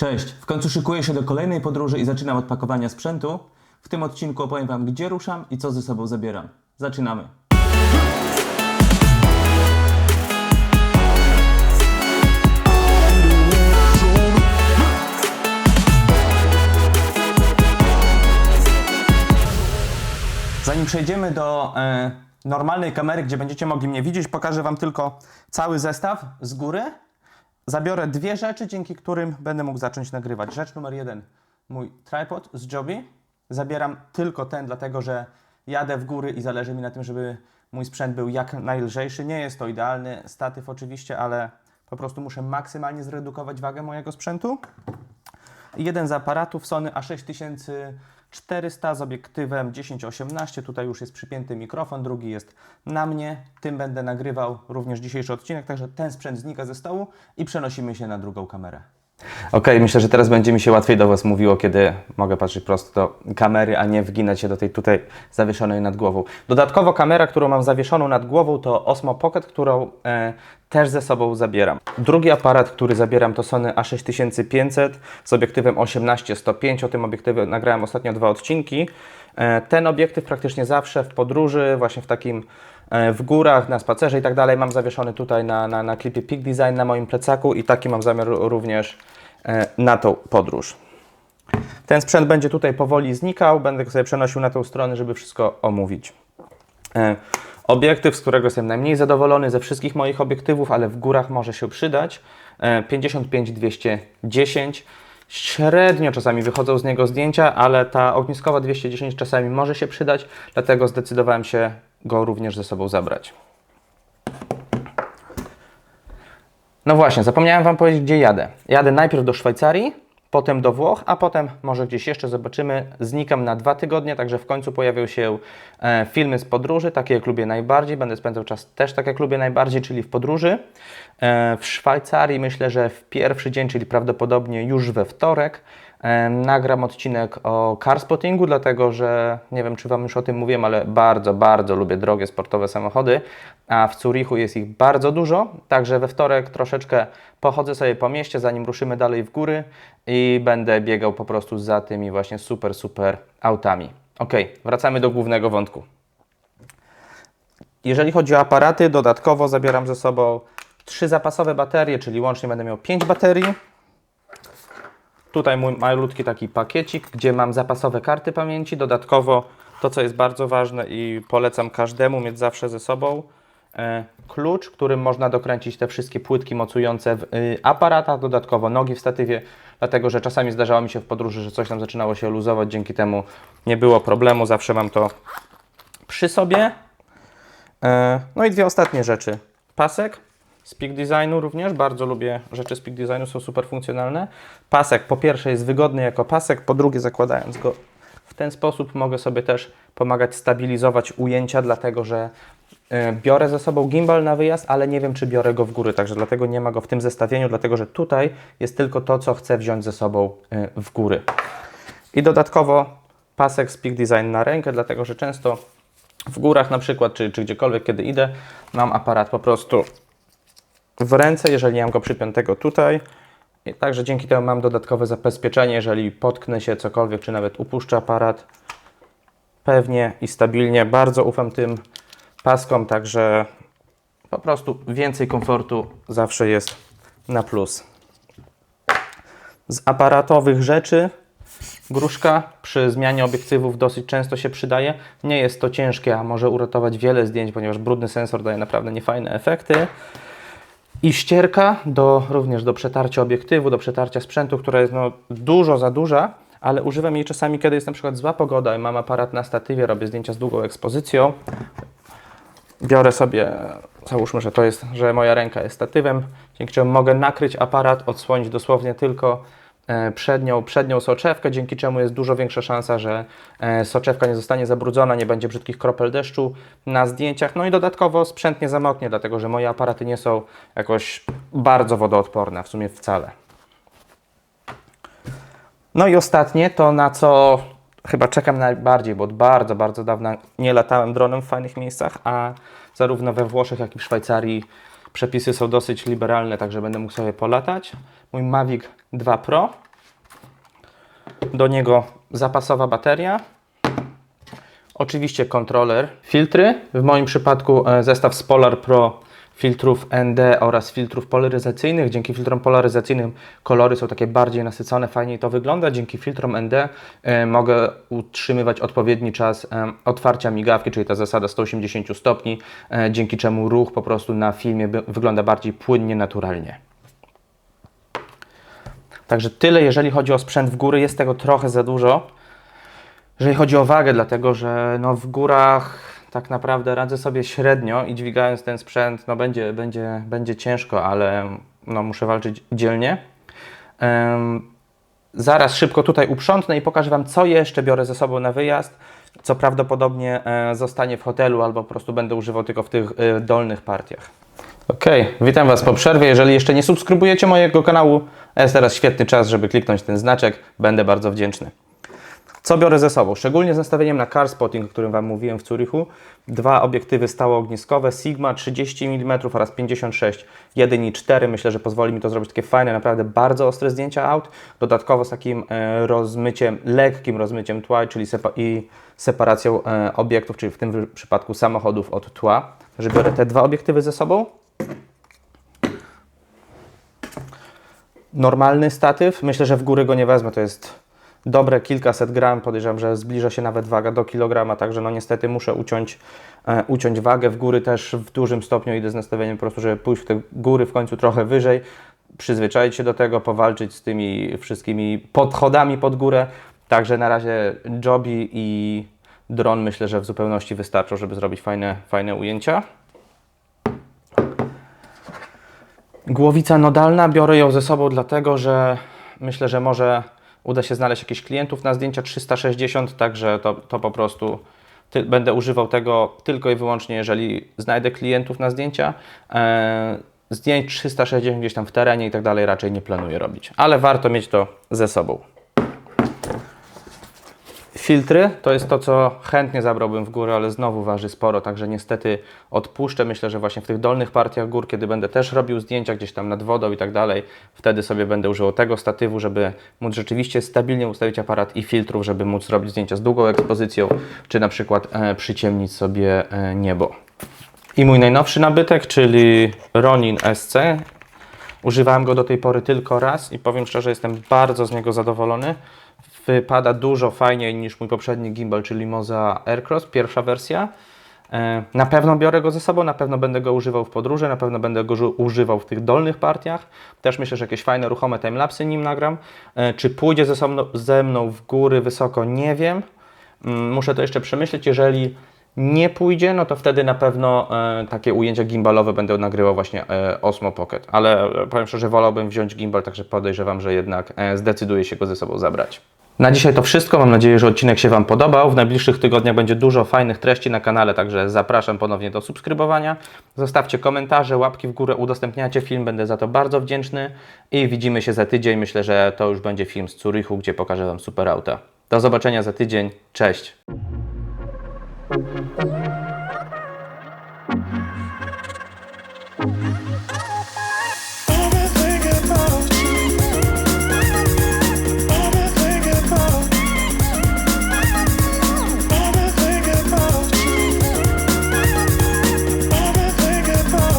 Cześć, w końcu szykuję się do kolejnej podróży i zaczynam od pakowania sprzętu. W tym odcinku opowiem Wam, gdzie ruszam i co ze sobą zabieram. Zaczynamy. Zanim przejdziemy do e, normalnej kamery, gdzie będziecie mogli mnie widzieć, pokażę Wam tylko cały zestaw z góry. Zabiorę dwie rzeczy, dzięki którym będę mógł zacząć nagrywać. Rzecz numer jeden, mój tripod z Joby. Zabieram tylko ten, dlatego że jadę w góry i zależy mi na tym, żeby mój sprzęt był jak najlżejszy. Nie jest to idealny statyw oczywiście, ale po prostu muszę maksymalnie zredukować wagę mojego sprzętu. Jeden z aparatów Sony A6400 z obiektywem 10-18. Tutaj już jest przypięty mikrofon, drugi jest na mnie. Tym będę nagrywał również dzisiejszy odcinek, także ten sprzęt znika ze stołu i przenosimy się na drugą kamerę. Okej, myślę, że teraz będzie mi się łatwiej do Was mówiło, kiedy mogę patrzeć prosto do kamery, a nie wginać się do tej tutaj zawieszonej nad głową. Dodatkowo kamera, którą mam zawieszoną nad głową to Osmo Pocket, którą e, też ze sobą zabieram. Drugi aparat, który zabieram to Sony A6500 z obiektywem 18-105. O tym obiektywie nagrałem ostatnio dwa odcinki. E, ten obiektyw praktycznie zawsze w podróży, właśnie w takim w górach, na spacerze i tak dalej mam zawieszony tutaj na, na, na klipie Peak Design na moim plecaku i taki mam zamiar również e, na tą podróż. Ten sprzęt będzie tutaj powoli znikał, będę go sobie przenosił na tą stronę, żeby wszystko omówić. E, Obiektyw, z którego jestem najmniej zadowolony ze wszystkich moich obiektywów, ale w górach może się przydać. e, 55-210. Średnio czasami wychodzą z niego zdjęcia, ale ta ogniskowa 210 czasami może się przydać, dlatego zdecydowałem się go również ze sobą zabrać. No właśnie, zapomniałem Wam powiedzieć, gdzie jadę. Jadę najpierw do Szwajcarii, potem do Włoch, a potem może gdzieś jeszcze zobaczymy. Znikam na dwa tygodnie, także w końcu pojawią się e, filmy z podróży, takie jak lubię najbardziej. Będę spędzał czas też tak jak lubię najbardziej, czyli w podróży. E, w Szwajcarii myślę, że w pierwszy dzień, czyli prawdopodobnie już we wtorek, nagram odcinek o carspottingu, dlatego że nie wiem, czy Wam już o tym mówiłem, ale bardzo, bardzo lubię drogie sportowe samochody, a w Zurichu jest ich bardzo dużo, także we wtorek troszeczkę pochodzę sobie po mieście, zanim ruszymy dalej w góry i będę biegał po prostu za tymi właśnie super, super autami. Ok, wracamy do głównego wątku. Jeżeli chodzi o aparaty, dodatkowo zabieram ze sobą trzy zapasowe baterie, czyli łącznie będę miał 5 baterii. Tutaj mój malutki taki pakiecik, gdzie mam zapasowe karty pamięci. Dodatkowo to, co jest bardzo ważne i polecam każdemu mieć zawsze ze sobą, e, klucz, którym można dokręcić te wszystkie płytki mocujące w y, aparatach. Dodatkowo nogi w statywie, dlatego że czasami zdarzało mi się w podróży, że coś tam zaczynało się luzować. Dzięki temu nie było problemu. Zawsze mam to przy sobie. E, No i dwie ostatnie rzeczy. Pasek z Peak Designu również. Bardzo lubię rzeczy z Peak Designu, są super funkcjonalne. Pasek po pierwsze jest wygodny jako pasek, po drugie zakładając go w ten sposób mogę sobie też pomagać stabilizować ujęcia, dlatego że e, biorę ze sobą gimbal na wyjazd, ale nie wiem czy biorę go w góry, także dlatego nie ma go w tym zestawieniu, dlatego że tutaj jest tylko to, co chcę wziąć ze sobą e, w góry. I dodatkowo pasek z Peak Design na rękę, dlatego że często w górach na przykład, czy, czy gdziekolwiek, kiedy idę, mam aparat po prostu w ręce, jeżeli mam go przypiętego tutaj. I także dzięki temu mam dodatkowe zabezpieczenie, jeżeli potknę się cokolwiek, czy nawet upuszczę aparat. Pewnie i stabilnie. Bardzo ufam tym paskom, także po prostu więcej komfortu zawsze jest na plus. Z aparatowych rzeczy Gruszka przy zmianie obiektywów dosyć często się przydaje. Nie jest to ciężkie, a może uratować wiele zdjęć, ponieważ brudny sensor daje naprawdę niefajne efekty. I ścierka do, również do przetarcia obiektywu, do przetarcia sprzętu, która jest no, dużo za duża, ale używam jej czasami, kiedy jest na przykład zła pogoda i mam aparat na statywie, robię zdjęcia z długą ekspozycją. Biorę sobie, załóżmy, że to jest, że moja ręka jest statywem, dzięki czemu mogę nakryć aparat, odsłonić dosłownie tylko przednią, przednią soczewkę, dzięki czemu jest dużo większa szansa, że e, soczewka nie zostanie zabrudzona, nie będzie brzydkich kropel deszczu na zdjęciach. No i dodatkowo sprzęt nie zamoknie, dlatego że moje aparaty nie są jakoś bardzo wodoodporne, w sumie wcale. No i ostatnie, to na co chyba czekam najbardziej, bo od bardzo, bardzo dawna nie latałem dronem w fajnych miejscach, a zarówno we Włoszech, jak i w Szwajcarii przepisy są dosyć liberalne, także będę mógł sobie polatać. Mój Mavic 2 Pro Do niego zapasowa bateria. Oczywiście kontroler, filtry. W moim przypadku e, zestaw z Polar Pro filtrów ND oraz filtrów polaryzacyjnych. Dzięki filtrom polaryzacyjnym kolory są takie bardziej nasycone, fajniej to wygląda. Dzięki filtrom ND e, mogę utrzymywać odpowiedni czas e, otwarcia migawki, czyli ta zasada 180 stopni, dzięki czemu ruch po prostu na filmie wygląda bardziej płynnie, naturalnie. Także tyle, jeżeli chodzi o sprzęt w góry. Jest tego trochę za dużo. Jeżeli chodzi o wagę, dlatego że no w górach tak naprawdę radzę sobie średnio i dźwigając ten sprzęt, no będzie, będzie, będzie ciężko, ale no muszę walczyć dzielnie. Em, zaraz szybko tutaj uprzątnę i pokażę Wam, co jeszcze biorę ze sobą na wyjazd, co prawdopodobnie e, zostanie w hotelu albo po prostu będę używał tylko w tych e, dolnych partiach. Ok, witam Was po przerwie. Jeżeli jeszcze nie subskrybujecie mojego kanału, jest teraz świetny czas, żeby kliknąć ten znaczek. Będę bardzo wdzięczny. Co biorę ze sobą? Szczególnie z nastawieniem na car spotting, o którym Wam mówiłem w Zurichu. Dwa obiektywy stałoogniskowe Sigma 30 mm oraz 56 1.4. Myślę, że pozwoli mi to zrobić takie fajne, naprawdę bardzo ostre zdjęcia aut. Dodatkowo z takim e, rozmyciem, lekkim rozmyciem tła, czyli sepa i separacją e, obiektów, czyli w tym przypadku samochodów od tła. Że biorę te dwa obiektywy ze sobą. Normalny statyw. Myślę, że w góry go nie wezmę. To jest dobre kilkaset gram. Podejrzewam, że zbliża się nawet waga do kilograma, także no niestety muszę uciąć, e, uciąć wagę. W góry też w dużym stopniu idę z nastawieniem po prostu, żeby pójść w te góry w końcu trochę wyżej, przyzwyczaić się do tego, powalczyć z tymi wszystkimi podchodami pod górę. Także na razie jobi i dron myślę, że w zupełności wystarczą, żeby zrobić fajne, fajne ujęcia. Głowica nodalna, biorę ją ze sobą dlatego, że myślę, że może uda się znaleźć jakichś klientów na zdjęcia 360, także to, to po prostu ty, będę używał tego tylko i wyłącznie, jeżeli znajdę klientów na zdjęcia. E, zdjęć 360 gdzieś tam w terenie i tak dalej raczej nie planuję robić, ale warto mieć to ze sobą. Filtry to jest to, co chętnie zabrałbym w górę, ale znowu waży sporo, także niestety odpuszczę. Myślę, że właśnie w tych dolnych partiach gór, kiedy będę też robił zdjęcia gdzieś tam nad wodą i tak dalej, wtedy sobie będę używał tego statywu, żeby móc rzeczywiście stabilnie ustawić aparat i filtrów, żeby móc robić zdjęcia z długą ekspozycją, czy na przykład e, przyciemnić sobie e, niebo. I mój najnowszy nabytek, czyli Ronin SC. Używałem go do tej pory tylko raz i powiem szczerze, jestem bardzo z niego zadowolony. Wypada dużo fajniej niż mój poprzedni gimbal, czyli Moza Aircross, pierwsza wersja. E, Na pewno biorę go ze sobą, na pewno będę go używał w podróży, na pewno będę go używał w tych dolnych partiach. Też myślę, że jakieś fajne, ruchome timelapsy nim nagram. E, Czy pójdzie ze, sobą, ze mną w góry wysoko, nie wiem. Mm, Muszę to jeszcze przemyśleć. Jeżeli nie pójdzie, no to wtedy na pewno e, takie ujęcia gimbalowe będę nagrywał właśnie Osmo Pocket. Ale powiem szczerze, wolałbym wziąć gimbal, także podejrzewam, że jednak zdecyduję się go ze sobą zabrać. Na dzisiaj to wszystko. Mam nadzieję, że odcinek się Wam podobał. W najbliższych tygodniach będzie dużo fajnych treści na kanale, także zapraszam ponownie do subskrybowania. Zostawcie komentarze, łapki w górę, udostępniacie film, będę za to bardzo wdzięczny. I widzimy się za tydzień. Myślę, że to już będzie film z Curychu, gdzie pokażę Wam super auta. Do zobaczenia za tydzień. Cześć!